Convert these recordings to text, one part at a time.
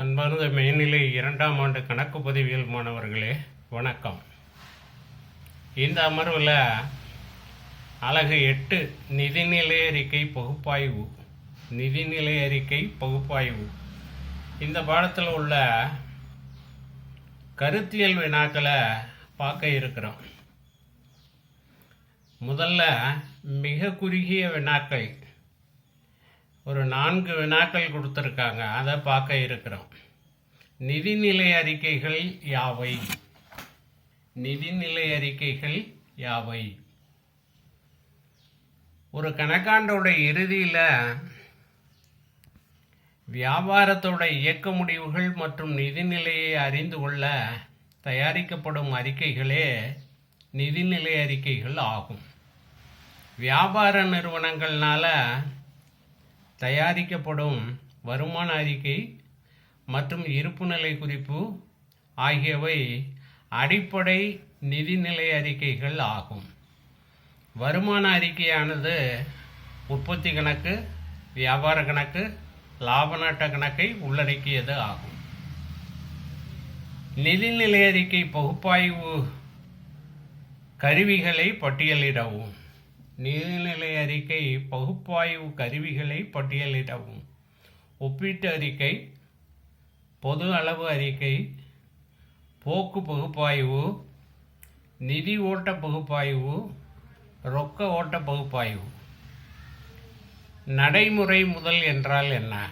அன்பார்ந்த மேல்நிலை இரண்டாம் ஆண்டு கணக்கு பதிவியல் மாணவர்களே வணக்கம். இந்த அமர்வில் அழகு எட்டு நிதிநிலை அறிக்கை பகுப்பாய்வு நிதிநிலை அறிக்கை பகுப்பாய்வு. இந்த பாடத்தில் உள்ள கருத்தியல் வினாக்களை பார்க்க இருக்கிறோம். முதல்ல மிக குறுகிய வினாக்கள் ஒரு நான்கு வினாக்கள் கொடுத்துருக்காங்க. அதை பார்க்க இருக்கிறோம். நிதிநிலை அறிக்கைகள் யாவை? நிதிநிலை அறிக்கைகள் யாவை? ஒரு கணக்காண்டோட இறுதியில் வியாபாரத்தோட இயக்க முடிவுகள் மற்றும் நிதிநிலையை அறிந்து கொள்ள தயாரிக்கப்படும் அறிக்கைகளே நிதிநிலை அறிக்கைகள் ஆகும். வியாபார நிறுவனங்கள்னால தயாரிக்கப்படும் வருமான அறிக்கை மற்றும் இருப்புநிலை குறிப்பு ஆகியவை அடிப்படை நிதிநிலை அறிக்கைகள் ஆகும். வருமான அறிக்கையானது உற்பத்தி கணக்கு வியாபார கணக்கு லாப நட்ட கணக்கை உள்ளடக்கியது ஆகும். நிதிநிலை அறிக்கை பகுப்பாய்வு கருவிகளை பட்டியலிடவும். நிதிநிலை அறிக்கை பகுப்பாய்வு கருவிகளை பட்டியலிடவும். ஒப்பீட்டு அறிக்கை பொது அளவு அறிக்கை போக்கு பகுப்பாய்வு நிதி ஓட்ட பகுப்பாய்வு ரொக்க ஓட்ட பகுப்பாய்வு. நடைமுறை முதல் என்றால் என்ன?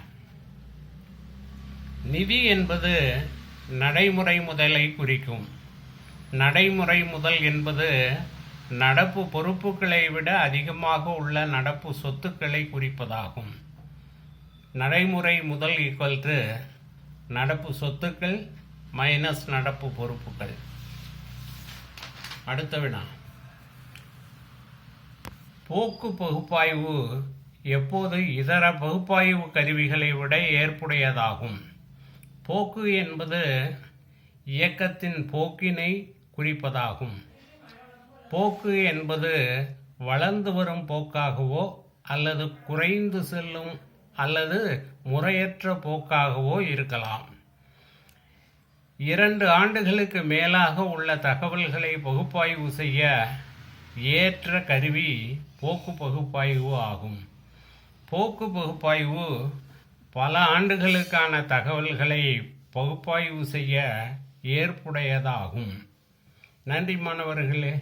நிதி என்பது நடைமுறை முதலை குறிக்கும். நடைமுறை முதல் என்பது நடப்பு பொறுப்புகளை விட அதிகமாக உள்ள நடப்பு சொத்துக்களை குறிப்பதாகும். நடைமுறை முதல் ஈக்குவல் டு நடப்பு சொத்துக்கள் மைனஸ் நடப்பு பொறுப்புகள். அடுத்த வினா. போக்கு பகுப்பாய்வு எப்போது இதர பகுப்பாய்வு கருவிகளை விட ஏற்புடையதாகும். போக்கு என்பது இயக்கத்தின் போக்கினை குறிப்பதாகும். போக்கு என்பது வளர்ந்து வரும் போக்காகவோ அல்லது குறைந்து செல்லும் அல்லது முறையற்ற போக்காகவோ இருக்கலாம். இரண்டு ஆண்டுகளுக்கு மேலாக உள்ள தகவல்களை பகுப்பாய்வு செய்ய ஏற்ற கருவி போக்கு பகுப்பாய்வு ஆகும். போக்கு பகுப்பாய்வு பல ஆண்டுகளுக்கான தகவல்களை பகுப்பாய்வு செய்ய ஏற்புடையதாகும். நன்றி மாணவர்களே.